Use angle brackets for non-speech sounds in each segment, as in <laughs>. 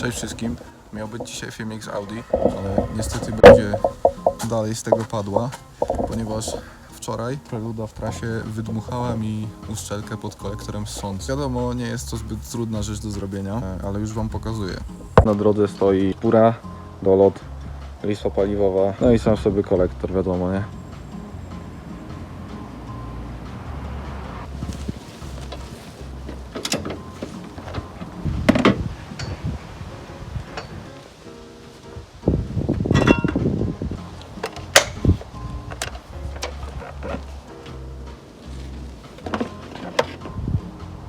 Cześć wszystkim. Miał być dzisiaj filmik z Audi, ale niestety będzie dalej z tego padła, ponieważ wczoraj preluda w trasie wydmuchała mi uszczelkę pod kolektorem sąd. Wiadomo, nie jest to zbyt trudna rzecz do zrobienia, ale już Wam pokazuję. Na drodze stoi pura, dolot, listwa paliwowa, no i sam sobie kolektor, wiadomo, nie?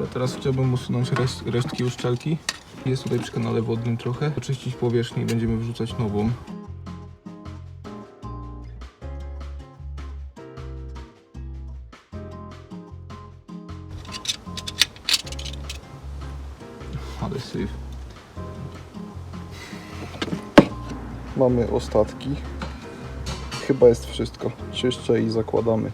Dobra, teraz chciałbym usunąć rest, resztki uszczelki. Jest tutaj przy kanale wodnym trochę. Oczyścić powierzchnię i będziemy wrzucać nową. Ale syf. Mamy ostatki. Chyba jest wszystko. Czyszczę i zakładamy.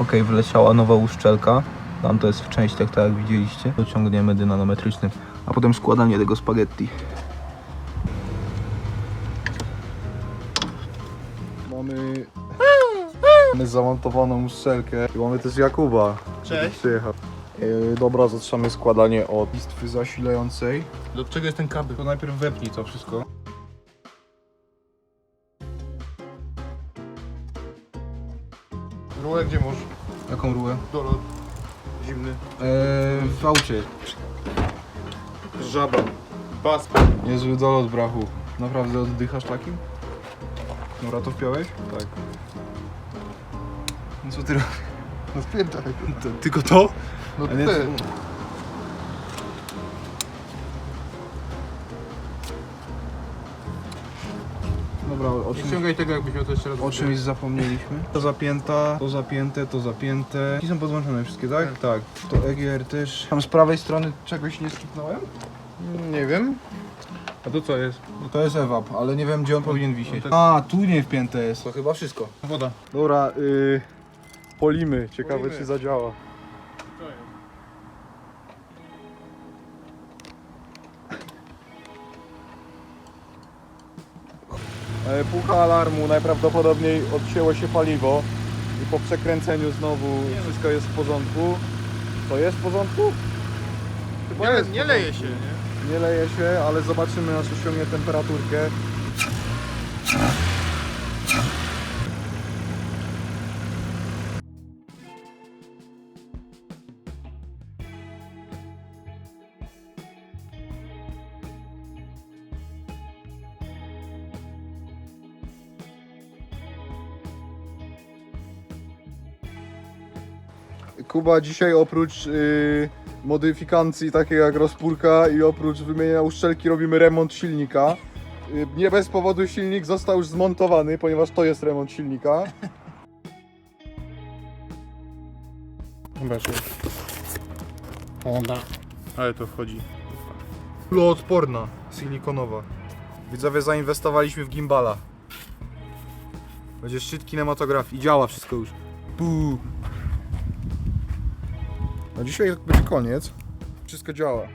Ok, wleciała nowa uszczelka. Tam to jest w częściach, tak jak widzieliście. Dociągniemy dynanometrycznym, a potem składanie tego spaghetti. Mamy... Mamy zamontowaną uszczelkę. I mamy też Jakuba. Cześć. Przyjechał. Yy, dobra, zaczynamy składanie od listwy zasilającej. Do czego jest ten kabel? To najpierw wepnij to wszystko. Rurę gdzie masz? Jaką rurę? Dolot. Zimny. Eee, w aucie. Żaba. Bas. Niezły dolot brachu. Naprawdę oddychasz takim? Dobra, to wpiąłeś? Tak. No co ty robisz? No spiętaj. To, tylko to? No ty. Dobra, o czymś, Ściągaj tego jakbyś miał to jeszcze raz. o czymś zapomnieliśmy. To zapięta, to zapięte, to zapięte. I są podłączone wszystkie, tak? Tak. To EGR też. Tam z prawej strony czegoś nie skipnąłem? Nie wiem. A to co jest? No to jest EWAP, ale nie wiem gdzie on powinien wisieć. tak- A, tu nie wpięte jest. To chyba wszystko. Woda. Dobra, y, polimy. Ciekawe Polimy. czy zadziała. E, Pucha alarmu, najprawdopodobniej odcięło się paliwo i po przekręceniu znowu wszystko jest w porządku. To jest w porządku? Chyba Nie, jest w nie porządku. leje się, nie? Nie leje się, ale zobaczymy aż osiągnie temperaturkę. Kuba dzisiaj oprócz y, modyfikacji takiej jak rozpórka i oprócz wymienienia uszczelki robimy remont silnika. Y, nie bez powodu silnik został już zmontowany, ponieważ to jest remont silnika. Zobaczcie. Woda. Ale to wchodzi. Kuloodporna. Silikonowa. Widzowie zainwestowaliśmy w gimbala. Będzie szczyt kinematografii. Działa wszystko już. No dzisiaj będzie koniec. Wszystko działa.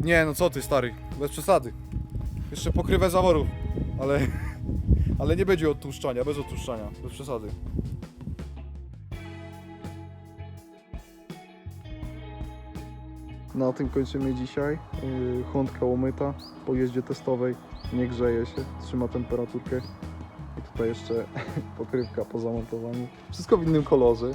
Nie, no co ty stary, bez przesady. Jeszcze pokrywę zaworów, ale, <laughs> ale nie będzie odtłuszczania, bez odtłuszczania, bez przesady. Na tym kończymy dzisiaj. Yy, Chłądka umyta po jeździe testowej, nie grzeje się, trzyma temperaturkę. I tutaj jeszcze <laughs> pokrywka po zamontowaniu. Wszystko w innym kolorze.